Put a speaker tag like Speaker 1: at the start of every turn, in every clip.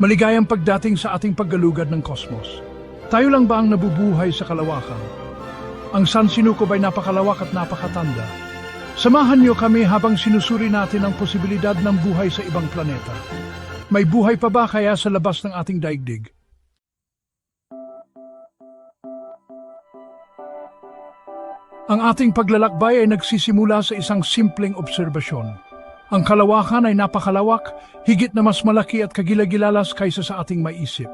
Speaker 1: Maligayang pagdating sa ating paggalugad ng kosmos. Tayo lang ba ang nabubuhay sa kalawakan? Ang San Sinukob ay napakalawak at napakatanda. Samahan niyo kami habang sinusuri natin ang posibilidad ng buhay sa ibang planeta. May buhay pa ba kaya sa labas ng ating daigdig? Ang ating paglalakbay ay nagsisimula sa isang simpleng obserbasyon. Ang kalawakan ay napakalawak, higit na mas malaki at kagilagilalas kaysa sa ating maisip.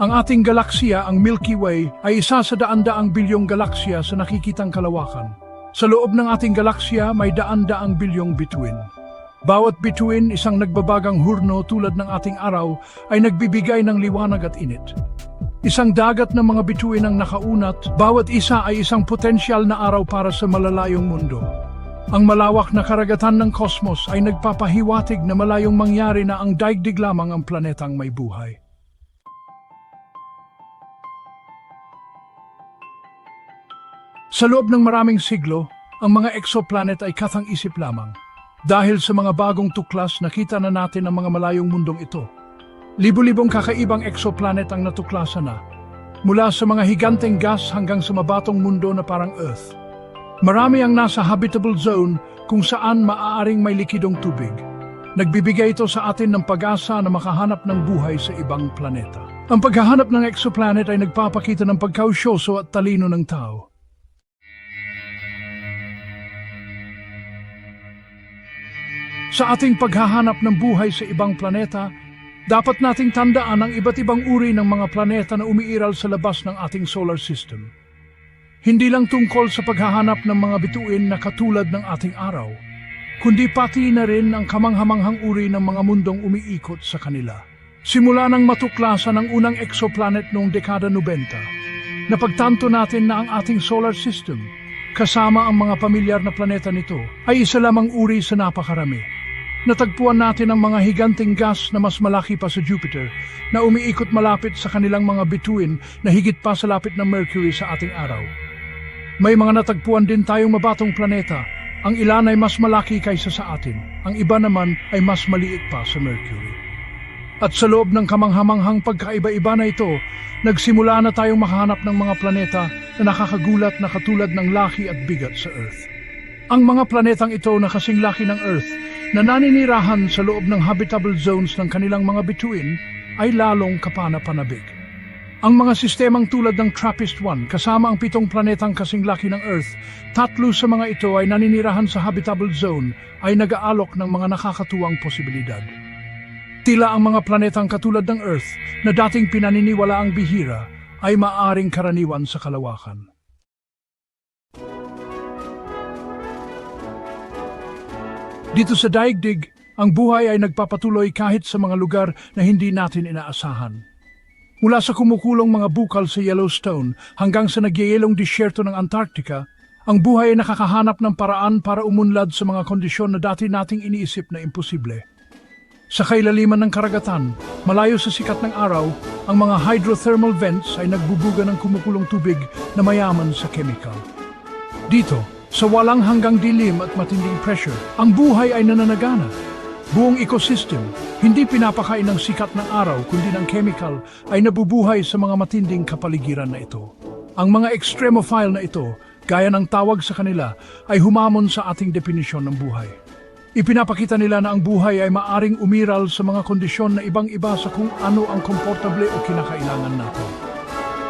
Speaker 1: Ang ating galaksiya, ang Milky Way, ay isa sa daan-daang bilyong galaksya sa nakikitang kalawakan. Sa loob ng ating galaksya, may daan-daang bilyong bituin. Bawat bituin, isang nagbabagang hurno tulad ng ating araw, ay nagbibigay ng liwanag at init. Isang dagat ng mga bituin ang nakaunat, bawat isa ay isang potensyal na araw para sa malalayong mundo. Ang malawak na karagatan ng kosmos ay nagpapahiwatig na malayong mangyari na ang daigdig lamang ang planetang may buhay. Sa loob ng maraming siglo, ang mga exoplanet ay kathang-isip lamang. Dahil sa mga bagong tuklas, nakita na natin ang mga malayong mundong ito. Libo-libong kakaibang exoplanet ang natuklasan na, mula sa mga higanteng gas hanggang sa mabatong mundo na parang Earth. Marami ang nasa habitable zone kung saan maaaring may likidong tubig. Nagbibigay ito sa atin ng pag-asa na makahanap ng buhay sa ibang planeta. Ang paghahanap ng exoplanet ay nagpapakita ng pagkausyoso at talino ng tao. Sa ating paghahanap ng buhay sa ibang planeta, dapat nating tandaan ang iba't ibang uri ng mga planeta na umiiral sa labas ng ating solar system. Hindi lang tungkol sa paghahanap ng mga bituin na katulad ng ating araw, kundi pati na rin ang kamanghamanghang uri ng mga mundong umiikot sa kanila. Simula nang matuklasan ang unang exoplanet noong dekada 90, napagtanto natin na ang ating solar system, kasama ang mga pamilyar na planeta nito, ay isa lamang uri sa napakarami. Natagpuan natin ang mga higanting gas na mas malaki pa sa Jupiter na umiikot malapit sa kanilang mga bituin na higit pa sa lapit ng Mercury sa ating araw. May mga natagpuan din tayong mabatong planeta. Ang ilan ay mas malaki kaysa sa atin. Ang iba naman ay mas maliit pa sa Mercury. At sa loob ng kamanghamanghang pagkaiba-iba na ito, nagsimula na tayong makahanap ng mga planeta na nakakagulat na katulad ng laki at bigat sa Earth. Ang mga planetang ito na kasing laki ng Earth na naninirahan sa loob ng habitable zones ng kanilang mga bituin ay lalong kapana-panabik. Ang mga sistemang tulad ng TRAPPIST-1 kasama ang pitong planetang kasing laki ng Earth, tatlo sa mga ito ay naninirahan sa habitable zone ay nag-aalok ng mga nakakatuwang posibilidad. Tila ang mga planetang katulad ng Earth na dating pinaniniwala ang bihira ay maaring karaniwan sa kalawakan. Dito sa daigdig, ang buhay ay nagpapatuloy kahit sa mga lugar na hindi natin inaasahan. Mula sa kumukulong mga bukal sa Yellowstone hanggang sa nagyayelong disyerto ng Antarctica, ang buhay ay nakakahanap ng paraan para umunlad sa mga kondisyon na dati nating iniisip na imposible. Sa kailaliman ng karagatan, malayo sa sikat ng araw, ang mga hydrothermal vents ay nagbubuga ng kumukulong tubig na mayaman sa chemical. Dito, sa walang hanggang dilim at matinding pressure, ang buhay ay nananagana. Buong ecosystem, hindi pinapakain ng sikat ng araw kundi ng chemical ay nabubuhay sa mga matinding kapaligiran na ito. Ang mga extremophile na ito, gaya ng tawag sa kanila, ay humamon sa ating definisyon ng buhay. Ipinapakita nila na ang buhay ay maaring umiral sa mga kondisyon na ibang-iba sa kung ano ang komportable o kinakailangan natin.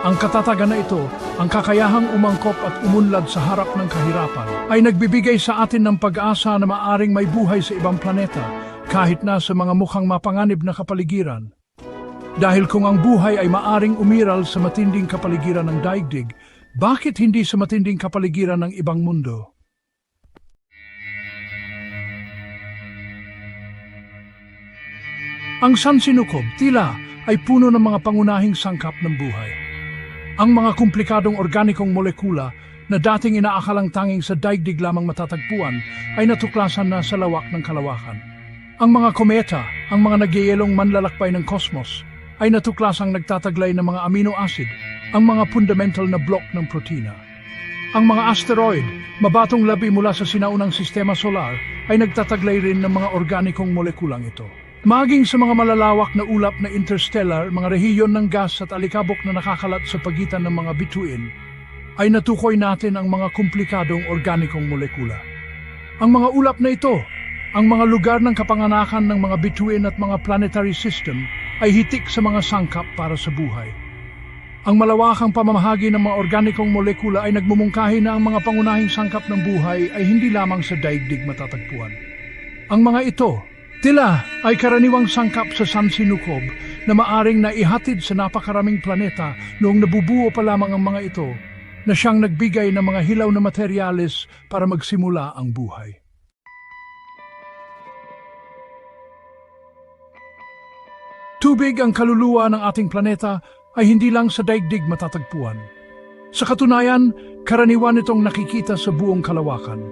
Speaker 1: Ang katatagan na ito, ang kakayahang umangkop at umunlad sa harap ng kahirapan, ay nagbibigay sa atin ng pag-asa na maaring may buhay sa ibang planeta kahit na sa mga mukhang mapanganib na kapaligiran. Dahil kung ang buhay ay maaring umiral sa matinding kapaligiran ng daigdig, bakit hindi sa matinding kapaligiran ng ibang mundo? Ang San Sinukob tila ay puno ng mga pangunahing sangkap ng buhay. Ang mga komplikadong organikong molekula na dating inaakalang tanging sa daigdig lamang matatagpuan ay natuklasan na sa lawak ng kalawakan. Ang mga kometa, ang mga nagyayelong manlalakbay ng kosmos, ay natuklasang nagtataglay ng mga amino acid, ang mga fundamental na block ng protina. Ang mga asteroid, mabatong labi mula sa sinaunang sistema solar, ay nagtataglay rin ng mga organikong molekulang ito. Maging sa mga malalawak na ulap na interstellar, mga rehiyon ng gas at alikabok na nakakalat sa pagitan ng mga bituin, ay natukoy natin ang mga komplikadong organikong molekula. Ang mga ulap na ito, ang mga lugar ng kapanganakan ng mga bituin at mga planetary system ay hitik sa mga sangkap para sa buhay. Ang malawakang pamamahagi ng mga organikong molekula ay nagmumungkahi na ang mga pangunahing sangkap ng buhay ay hindi lamang sa daigdig matatagpuan. Ang mga ito, tila ay karaniwang sangkap sa Sansinukob na maaring naihatid sa napakaraming planeta noong nabubuo pa lamang ang mga ito na siyang nagbigay ng mga hilaw na materyales para magsimula ang buhay. Tubig ang kaluluwa ng ating planeta ay hindi lang sa daigdig matatagpuan. Sa katunayan, karaniwan itong nakikita sa buong kalawakan.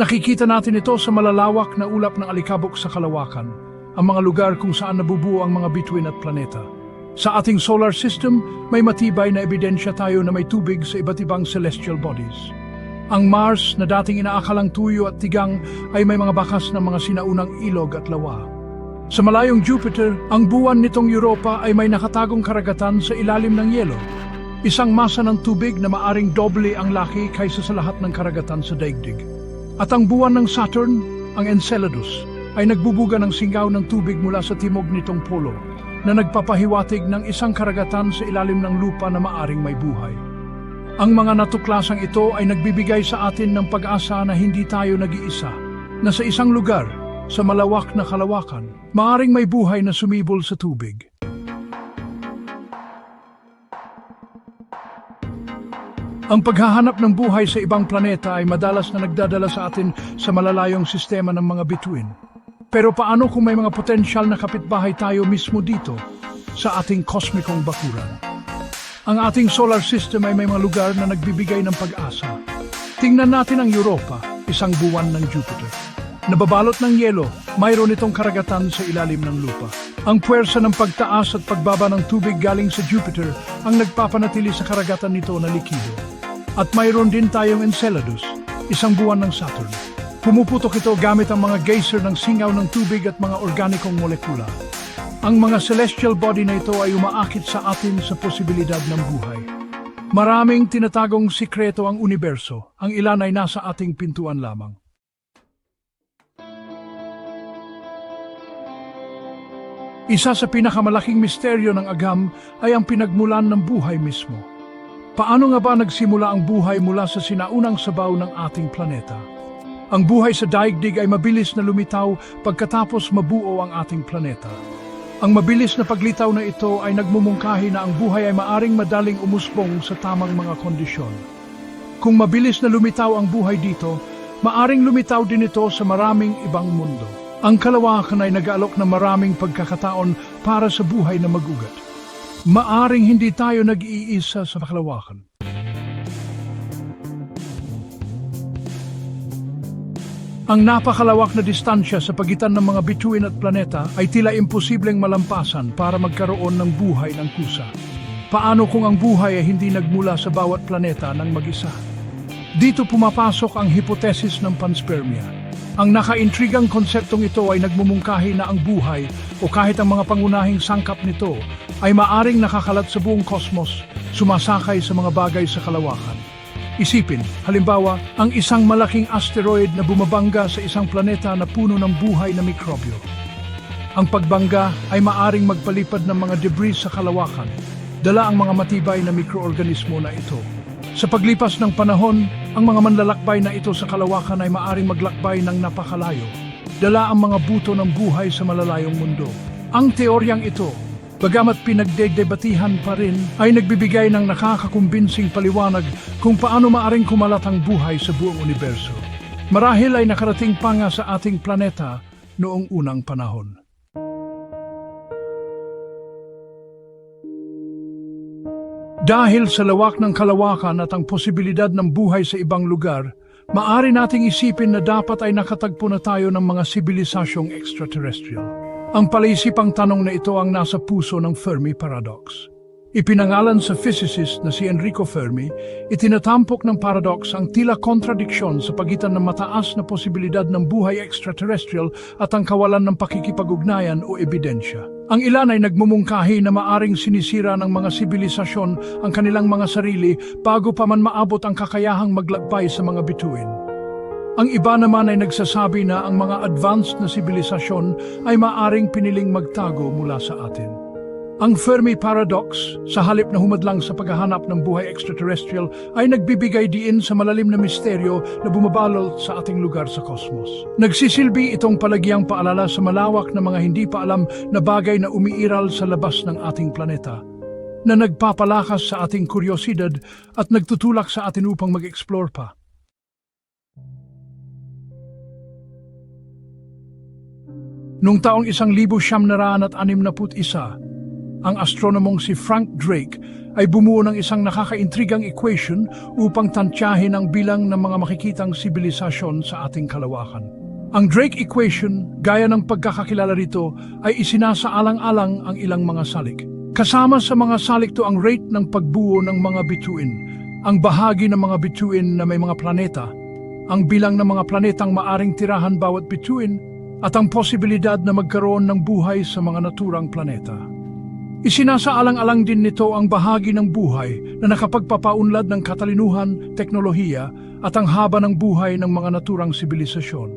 Speaker 1: Nakikita natin ito sa malalawak na ulap ng alikabok sa kalawakan, ang mga lugar kung saan nabubuo ang mga bituin at planeta. Sa ating solar system, may matibay na ebidensya tayo na may tubig sa iba't ibang celestial bodies. Ang Mars na dating inaakalang tuyo at tigang ay may mga bakas ng mga sinaunang ilog at lawa. Sa malayong Jupiter, ang buwan nitong Europa ay may nakatagong karagatan sa ilalim ng yelo. Isang masa ng tubig na maaring doble ang laki kaysa sa lahat ng karagatan sa daigdig. At ang buwan ng Saturn, ang Enceladus, ay nagbubuga ng singaw ng tubig mula sa timog nitong polo na nagpapahiwatig ng isang karagatan sa ilalim ng lupa na maaring may buhay. Ang mga natuklasang ito ay nagbibigay sa atin ng pag-asa na hindi tayo nag-iisa, na sa isang lugar, sa malawak na kalawakan, maaring may buhay na sumibol sa tubig. Ang paghahanap ng buhay sa ibang planeta ay madalas na nagdadala sa atin sa malalayong sistema ng mga bituin. Pero paano kung may mga potensyal na kapitbahay tayo mismo dito sa ating kosmikong bakuran? Ang ating solar system ay may mga lugar na nagbibigay ng pag-asa. Tingnan natin ang Europa, isang buwan ng Jupiter. Nababalot ng yelo, mayroon itong karagatan sa ilalim ng lupa. Ang puwersa ng pagtaas at pagbaba ng tubig galing sa Jupiter ang nagpapanatili sa karagatan nito na likido. At mayroon din tayong Enceladus, isang buwan ng Saturn. Pumuputok ito gamit ang mga geyser ng singaw ng tubig at mga organikong molekula. Ang mga celestial body na ito ay umaakit sa atin sa posibilidad ng buhay. Maraming tinatagong sikreto ang universo, ang ilan ay nasa ating pintuan lamang. Isa sa pinakamalaking misteryo ng agam ay ang pinagmulan ng buhay mismo. Paano nga ba nagsimula ang buhay mula sa sinaunang sabaw ng ating planeta? Ang buhay sa daigdig ay mabilis na lumitaw pagkatapos mabuo ang ating planeta. Ang mabilis na paglitaw na ito ay nagmumungkahi na ang buhay ay maaring madaling umusbong sa tamang mga kondisyon. Kung mabilis na lumitaw ang buhay dito, maaring lumitaw din ito sa maraming ibang mundo. Ang kalawakan ay nag-aalok ng maraming pagkakataon para sa buhay na magugat. Maaring hindi tayo nag-iisa sa kalawakan. Ang napakalawak na distansya sa pagitan ng mga bituin at planeta ay tila imposibleng malampasan para magkaroon ng buhay ng kusa. Paano kung ang buhay ay hindi nagmula sa bawat planeta ng mag-isa? Dito pumapasok ang hipotesis ng panspermia. Ang nakaintrigang konseptong ito ay nagmumungkahi na ang buhay o kahit ang mga pangunahing sangkap nito ay maaring nakakalat sa buong kosmos, sumasakay sa mga bagay sa kalawakan. Isipin, halimbawa, ang isang malaking asteroid na bumabangga sa isang planeta na puno ng buhay na mikrobyo. Ang pagbangga ay maaring magpalipad ng mga debris sa kalawakan, dala ang mga matibay na mikroorganismo na ito. Sa paglipas ng panahon, ang mga manlalakbay na ito sa kalawakan ay maaring maglakbay ng napakalayo, dala ang mga buto ng buhay sa malalayong mundo. Ang teoryang ito, bagamat pinagdedebatihan pa rin, ay nagbibigay ng nakakakumbinsing paliwanag kung paano maaring kumalat ang buhay sa buong universo. Marahil ay nakarating pa nga sa ating planeta noong unang panahon. Dahil sa lawak ng kalawakan at ang posibilidad ng buhay sa ibang lugar, maari nating isipin na dapat ay nakatagpo na tayo ng mga sibilisasyong extraterrestrial. Ang palaisipang tanong na ito ang nasa puso ng Fermi Paradox. Ipinangalan sa physicist na si Enrico Fermi, itinatampok ng paradox ang tila kontradiksyon sa pagitan ng mataas na posibilidad ng buhay extraterrestrial at ang kawalan ng pakikipag-ugnayan o ebidensya. Ang ilan ay nagmumungkahi na maaring sinisira ng mga sibilisasyon ang kanilang mga sarili bago pa man maabot ang kakayahang maglakbay sa mga bituin. Ang iba naman ay nagsasabi na ang mga advanced na sibilisasyon ay maaring piniling magtago mula sa atin. Ang Fermi Paradox, sa halip na humadlang sa paghahanap ng buhay extraterrestrial, ay nagbibigay diin sa malalim na misteryo na bumabalot sa ating lugar sa kosmos. Nagsisilbi itong palagyang paalala sa malawak na mga hindi pa alam na bagay na umiiral sa labas ng ating planeta, na nagpapalakas sa ating kuryosidad at nagtutulak sa atin upang mag-explore pa. Noong taong isang libo siyam na at anim na put isa, ang astronomong si Frank Drake ay bumuo ng isang nakakaintrigang equation upang tantyahin ang bilang ng mga makikitang sibilisasyon sa ating kalawakan. Ang Drake equation, gaya ng pagkakakilala rito, ay isinasaalang-alang ang ilang mga salik. Kasama sa mga salik to ang rate ng pagbuo ng mga bituin, ang bahagi ng mga bituin na may mga planeta, ang bilang ng mga planetang maaring tirahan bawat bituin, at ang posibilidad na magkaroon ng buhay sa mga naturang planeta. Isinasaalang-alang din nito ang bahagi ng buhay na nakapagpapaunlad ng katalinuhan, teknolohiya at ang haba ng buhay ng mga naturang sibilisasyon.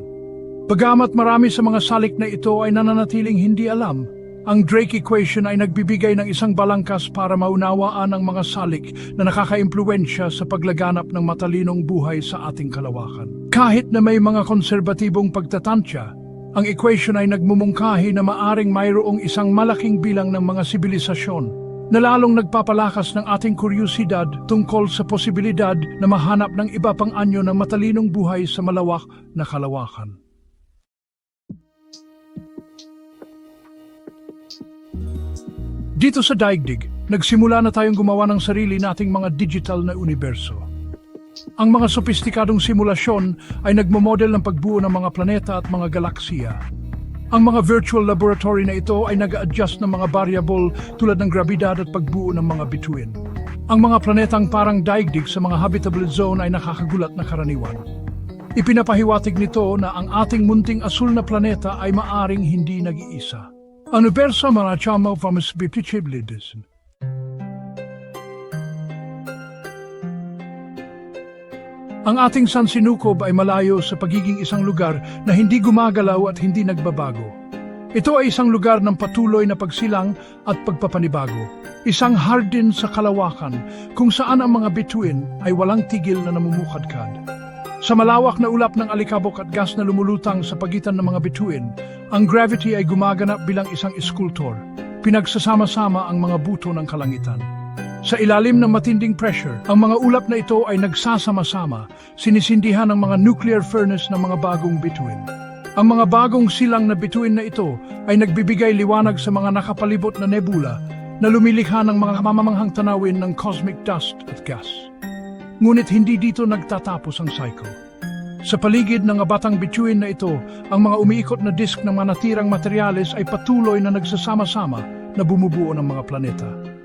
Speaker 1: Bagamat marami sa mga salik na ito ay nananatiling hindi alam, ang Drake equation ay nagbibigay ng isang balangkas para maunawaan ang mga salik na nakakaimpluwensya sa paglaganap ng matalinong buhay sa ating kalawakan. Kahit na may mga konserbatibong pagtatantya, ang equation ay nagmumungkahi na maaring mayroong isang malaking bilang ng mga sibilisasyon na lalong nagpapalakas ng ating kuryosidad tungkol sa posibilidad na mahanap ng iba pang anyo ng matalinong buhay sa malawak na kalawakan. Dito sa Daigdig, nagsimula na tayong gumawa ng sarili nating mga digital na universo. Ang mga sopistikadong simulasyon ay nagmamodel ng pagbuo ng mga planeta at mga galaksiya. Ang mga virtual laboratory na ito ay nag-adjust ng mga variable tulad ng grabidad at pagbuo ng mga bituin. Ang mga planetang parang daigdig sa mga habitable zone ay nakakagulat na karaniwan. Ipinapahiwatig nito na ang ating munting asul na planeta ay maaring hindi nag-iisa. Universo manachama from spiritualities. Ang ating San Sinukob ay malayo sa pagiging isang lugar na hindi gumagalaw at hindi nagbabago. Ito ay isang lugar ng patuloy na pagsilang at pagpapanibago. Isang hardin sa kalawakan kung saan ang mga bituin ay walang tigil na namumukadkad. Sa malawak na ulap ng alikabok at gas na lumulutang sa pagitan ng mga bituin, ang gravity ay gumaganap bilang isang eskultor. Pinagsasama-sama ang mga buto ng kalangitan. Sa ilalim ng matinding pressure, ang mga ulap na ito ay nagsasama-sama, sinisindihan ng mga nuclear furnace ng mga bagong bituin. Ang mga bagong silang na bituin na ito ay nagbibigay liwanag sa mga nakapalibot na nebula na lumilikha ng mga mamamanghang tanawin ng cosmic dust at gas. Ngunit hindi dito nagtatapos ang cycle. Sa paligid ng batang bituin na ito, ang mga umiikot na disk ng mga natirang materyales ay patuloy na nagsasama-sama na bumubuo ng mga planeta.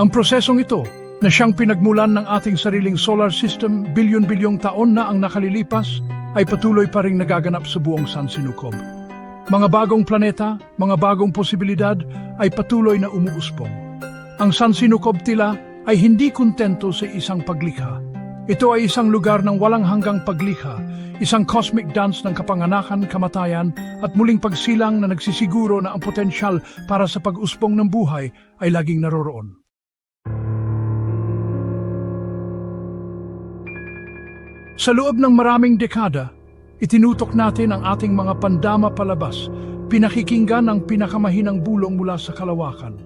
Speaker 1: Ang prosesong ito, na siyang pinagmulan ng ating sariling solar system bilyon-bilyong taon na ang nakalilipas, ay patuloy pa rin nagaganap sa buong San Sinukob. Mga bagong planeta, mga bagong posibilidad ay patuloy na umuuspong. Ang San Sinukob tila ay hindi kontento sa isang paglikha. Ito ay isang lugar ng walang hanggang paglikha, isang cosmic dance ng kapanganakan, kamatayan at muling pagsilang na nagsisiguro na ang potensyal para sa pag-usbong ng buhay ay laging naroroon. Sa loob ng maraming dekada, itinutok natin ang ating mga pandama palabas, pinakikinggan ang pinakamahinang bulong mula sa kalawakan.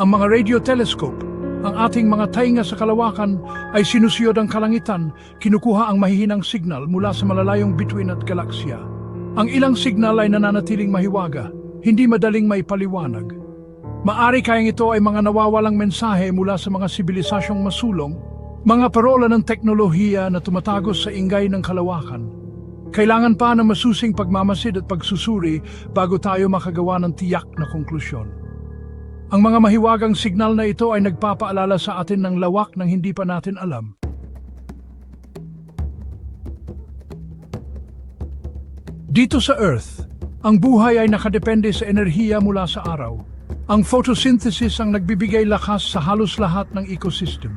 Speaker 1: Ang mga radio telescope, ang ating mga tainga sa kalawakan ay sinusiyod ang kalangitan, kinukuha ang mahihinang signal mula sa malalayong bituin at galaksya. Ang ilang signal ay nananatiling mahiwaga, hindi madaling may paliwanag. Maari kayang ito ay mga nawawalang mensahe mula sa mga sibilisasyong masulong mga parola ng teknolohiya na tumatagos sa ingay ng kalawakan. Kailangan pa ng masusing pagmamasid at pagsusuri bago tayo makagawa ng tiyak na konklusyon. Ang mga mahiwagang signal na ito ay nagpapaalala sa atin ng lawak ng hindi pa natin alam. Dito sa Earth, ang buhay ay nakadepende sa enerhiya mula sa araw. Ang photosynthesis ang nagbibigay lakas sa halos lahat ng ecosystem.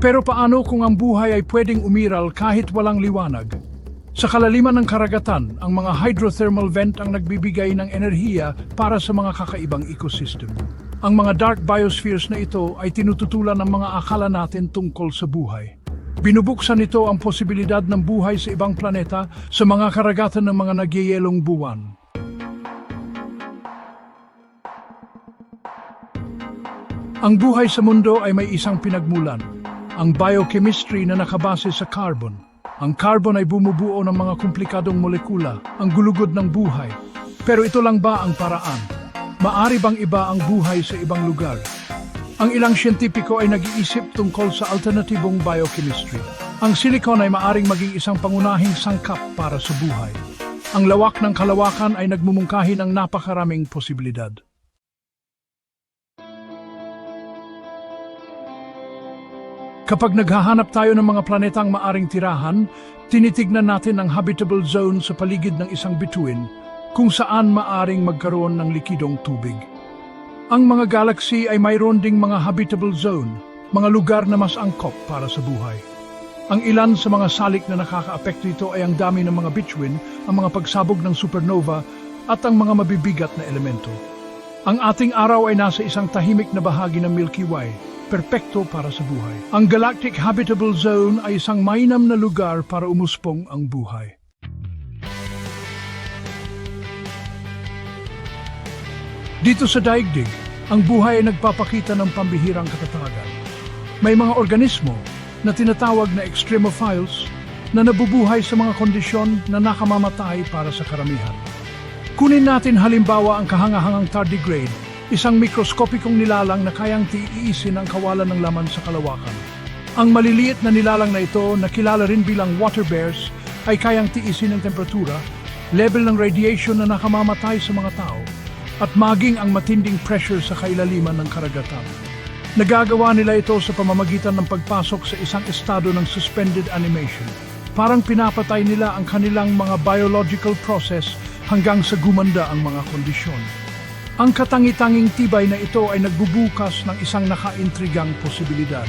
Speaker 1: Pero paano kung ang buhay ay pwedeng umiral kahit walang liwanag? Sa kalaliman ng karagatan, ang mga hydrothermal vent ang nagbibigay ng enerhiya para sa mga kakaibang ecosystem. Ang mga dark biospheres na ito ay tinututulan ng mga akala natin tungkol sa buhay. Binubuksan nito ang posibilidad ng buhay sa ibang planeta sa mga karagatan ng mga nagyayelong buwan. Ang buhay sa mundo ay may isang pinagmulan, ang biochemistry na nakabase sa carbon. Ang carbon ay bumubuo ng mga komplikadong molekula, ang gulugod ng buhay. Pero ito lang ba ang paraan? Maari bang iba ang buhay sa ibang lugar? Ang ilang siyentipiko ay nag-iisip tungkol sa alternatibong biochemistry. Ang silicon ay maaring maging isang pangunahing sangkap para sa buhay. Ang lawak ng kalawakan ay nagmumungkahi ng napakaraming posibilidad. Kapag naghahanap tayo ng mga planetang maaring tirahan, tinitignan natin ang habitable zone sa paligid ng isang bituin kung saan maaring magkaroon ng likidong tubig. Ang mga galaxy ay mayroon ding mga habitable zone, mga lugar na mas angkop para sa buhay. Ang ilan sa mga salik na nakakaapekto ito ay ang dami ng mga bituin, ang mga pagsabog ng supernova at ang mga mabibigat na elemento. Ang ating araw ay nasa isang tahimik na bahagi ng Milky Way, perpekto para sa buhay. Ang Galactic Habitable Zone ay isang mainam na lugar para umuspong ang buhay. Dito sa daigdig, ang buhay ay nagpapakita ng pambihirang katatagan. May mga organismo na tinatawag na extremophiles na nabubuhay sa mga kondisyon na nakamamatay para sa karamihan. Kunin natin halimbawa ang kahangahangang tardigrade, isang mikroskopikong nilalang na kayang tiiisin ang kawalan ng laman sa kalawakan. Ang maliliit na nilalang na ito, na kilala rin bilang water bears, ay kayang tiisin ang temperatura, level ng radiation na nakamamatay sa mga tao, at maging ang matinding pressure sa kailaliman ng karagatan. Nagagawa nila ito sa pamamagitan ng pagpasok sa isang estado ng suspended animation. Parang pinapatay nila ang kanilang mga biological process hanggang sa gumanda ang mga kondisyon. Ang katangi-tanging tibay na ito ay nagbubukas ng isang nakaintrigang posibilidad.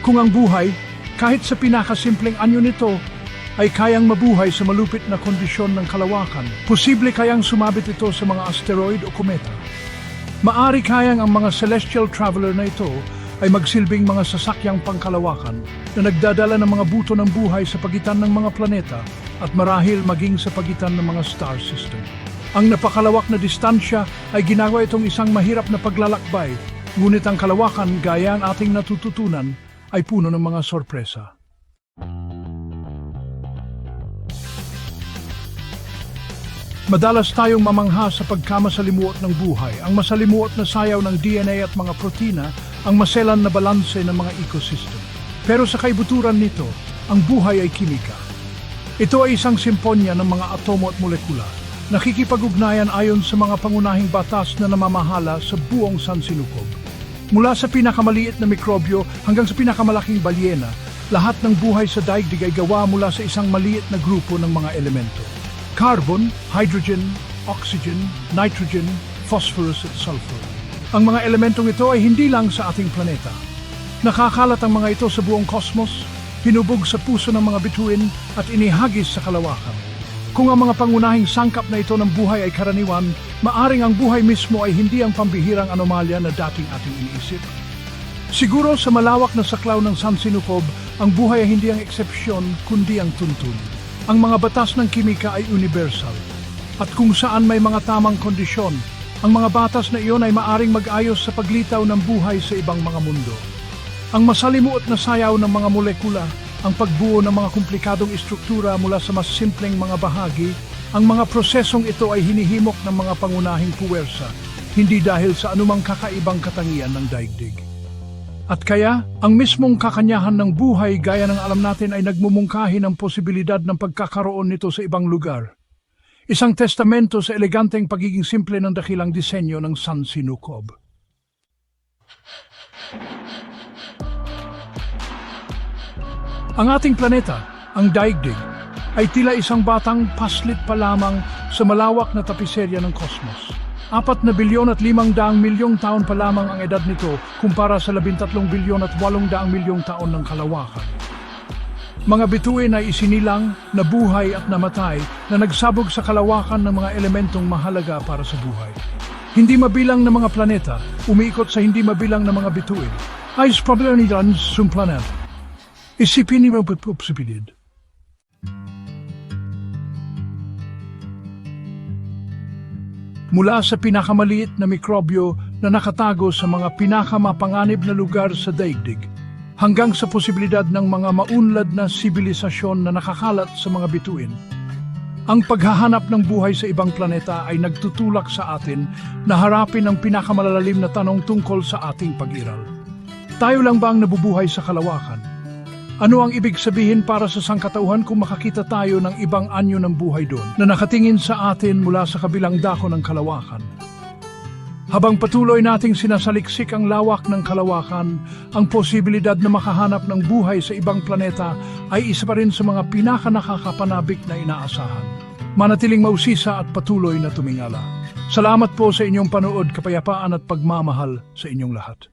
Speaker 1: Kung ang buhay, kahit sa pinakasimpleng anyo nito, ay kayang mabuhay sa malupit na kondisyon ng kalawakan, posible kayang sumabit ito sa mga asteroid o kometa. Maari kayang ang mga celestial traveler na ito ay magsilbing mga sasakyang pangkalawakan na nagdadala ng mga buto ng buhay sa pagitan ng mga planeta at marahil maging sa pagitan ng mga star system. Ang napakalawak na distansya ay ginagawa itong isang mahirap na paglalakbay, ngunit ang kalawakan gaya ang ating natututunan ay puno ng mga sorpresa. Madalas tayong mamangha sa pagkamasalimuot ng buhay, ang masalimuot na sayaw ng DNA at mga protina, ang maselan na balanse ng mga ecosystem. Pero sa kaibuturan nito, ang buhay ay kimika. Ito ay isang simponya ng mga atomo at molekula, nakikipag-ugnayan ayon sa mga pangunahing batas na namamahala sa buong sansinukob. Mula sa pinakamaliit na mikrobyo hanggang sa pinakamalaking balyena, lahat ng buhay sa daigdig ay gawa mula sa isang maliit na grupo ng mga elemento. Carbon, hydrogen, oxygen, nitrogen, phosphorus at sulfur. Ang mga elementong ito ay hindi lang sa ating planeta. Nakakalat ang mga ito sa buong kosmos, hinubog sa puso ng mga bituin at inihagis sa kalawakan. Kung ang mga pangunahing sangkap na ito ng buhay ay karaniwan, maaring ang buhay mismo ay hindi ang pambihirang anomalya na dating ating iniisip. Siguro sa malawak na saklaw ng Sansinukob, ang buhay ay hindi ang eksepsyon kundi ang tuntun. Ang mga batas ng kimika ay universal. At kung saan may mga tamang kondisyon, ang mga batas na iyon ay maaring mag-ayos sa paglitaw ng buhay sa ibang mga mundo. Ang masalimuot na sayaw ng mga molekula, ang pagbuo ng mga komplikadong istruktura mula sa mas simpleng mga bahagi, ang mga prosesong ito ay hinihimok ng mga pangunahing puwersa, hindi dahil sa anumang kakaibang katangian ng daigdig. At kaya, ang mismong kakanyahan ng buhay gaya ng alam natin ay nagmumungkahi ng posibilidad ng pagkakaroon nito sa ibang lugar. Isang testamento sa eleganteng pagiging simple ng dakilang disenyo ng San Sinukob. Ang ating planeta, ang daigdig, ay tila isang batang paslit pa lamang sa malawak na tapiserya ng kosmos. Apat na bilyon at limang daang milyong taon pa lamang ang edad nito kumpara sa labintatlong bilyon at walong daang milyong taon ng kalawakan. Mga bituin ay isinilang, nabuhay at namatay na nagsabog sa kalawakan ng mga elementong mahalaga para sa buhay. Hindi mabilang na mga planeta, umiikot sa hindi mabilang na mga bituin. Problem nilan sum planet. Isipin niyo po po sa pilid. Mula sa pinakamaliit na mikrobyo na nakatago sa mga pinakamapanganib na lugar sa daigdig, hanggang sa posibilidad ng mga maunlad na sibilisasyon na nakakalat sa mga bituin. Ang paghahanap ng buhay sa ibang planeta ay nagtutulak sa atin na harapin ang pinakamalalalim na tanong tungkol sa ating pag-iral. Tayo lang ba ang nabubuhay sa kalawakan? Ano ang ibig sabihin para sa sangkatauhan kung makakita tayo ng ibang anyo ng buhay doon na nakatingin sa atin mula sa kabilang dako ng kalawakan? Habang patuloy nating sinasaliksik ang lawak ng kalawakan, ang posibilidad na makahanap ng buhay sa ibang planeta ay isa pa rin sa mga pinakanakakapanabik na inaasahan. Manatiling mausisa at patuloy na tumingala. Salamat po sa inyong panood, kapayapaan at pagmamahal sa inyong lahat.